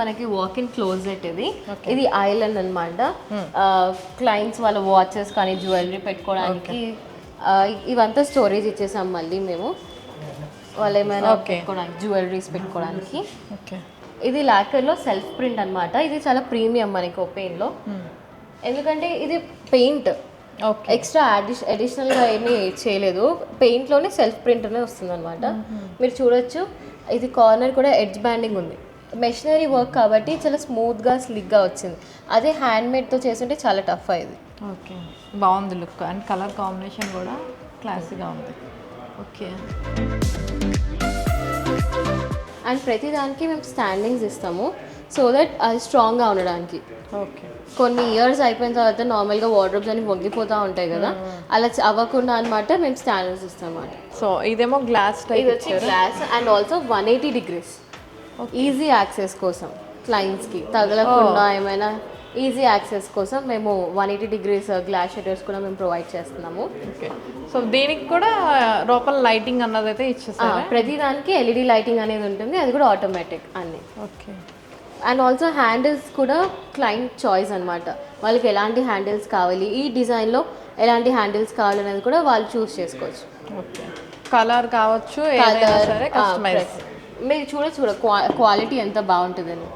మనకి walk in closet ఇది. ఇది ఐలాండ్ అనమాట క్లయింట్స్ వాళ్ళ వాచెస్ కానీ జ్యువెలరీ పెట్టుకోవడానికి ఇవంతా స్టోరేజ్ ఇచ్చేసాం మళ్ళీ మేము. వాళ్ళు ఏమైనా. పెట్టుకోవడానికి జ్యువెలరీస్ పెట్టుకోవడానికి. ఓకే ఇది లాకర్లో సెల్ఫ్ ప్రింట్ అన్నమాట. ఇది చాలా ప్రీమియం మనకి ఒపెయిన్లో ఎందుకంటే ఇది పెయింట్ ఓకే ఎక్స్ట్రా అడిష్ అడిషనల్గా ఏమీ చేయలేదు. పెయింట్లోనే సెల్ఫ్ ప్రింట్ అనే వస్తుంది అనమాట మీరు చూడొచ్చు. ఇది కార్నర్ కూడా ఎడ్జ్ బ్యాండింగ్ ఉంది. మెషినరీ వర్క్ కాబట్టి చాలా స్మూత్గా స్లిక్గా వచ్చింది. అదే హ్యాండ్మేడ్తో చేస్తుంటే చాలా టఫ్ అయ్యేది. ఓకే. బాగుంది లుక్ అండ్ కలర్ కాంబినేషన్ కూడా క్లాసీగా ఉంది. ఓకే. అండ్ ప్రతి దానికి మేము స్టాండింగ్స్ ఇస్తాము. సో దట్ అది స్ట్రాంగ్గా ఉండడానికి. ఓకే. కొన్ని ఇయర్స్ అయిపోయిన తర్వాత నార్మల్గా వార్డ్రోబ్స్ అని వంగిపోతూ ఉంటాయి కదా. అలా చ- అవ్వకుండా అనమాట మేము స్టాండర్డ్స్ ఇస్తాం అన్నమాట సో ఇదేమో గ్లాస్ టైప్ ఇది వచ్చి glass and also one eighty degrees easy access కోసం క్లయింట్స్కి తగలకుండా ఏమైనా ఈజీ యాక్సెస్ కోసం మేము one eighty degrees glass shutters కూడా మేము ప్రొవైడ్ చేస్తున్నాము. ఓకే సో దీనికి కూడా లోపల లైటింగ్ అన్నది అయితే ఆ, ఇచ్చేసారా ప్రతి దానికి ఎల్ఈడి లైటింగ్ అనేది ఉంటుంది. అది కూడా ఆటోమేటిక్ అన్ని. ఓకే అండ్ ఆల్సో హ్యాండిల్స్ కూడా క్లయింట్ చాయిస్ అన్నమాట. వాళ్ళకి ఎలాంటి హ్యాండిల్స్ కావాలి ఈ డిజైన్లో ఎలాంటి హ్యాండిల్స్ కావాలి అనేది కూడా వాళ్ళు చూస్ చేసుకోవచ్చు. ఓకే కలర్ కావచ్చు సరే కస్టమైజ్. మీరు చూడ కూడా క్వాలిటీ ఎంత బాగుంటుందని.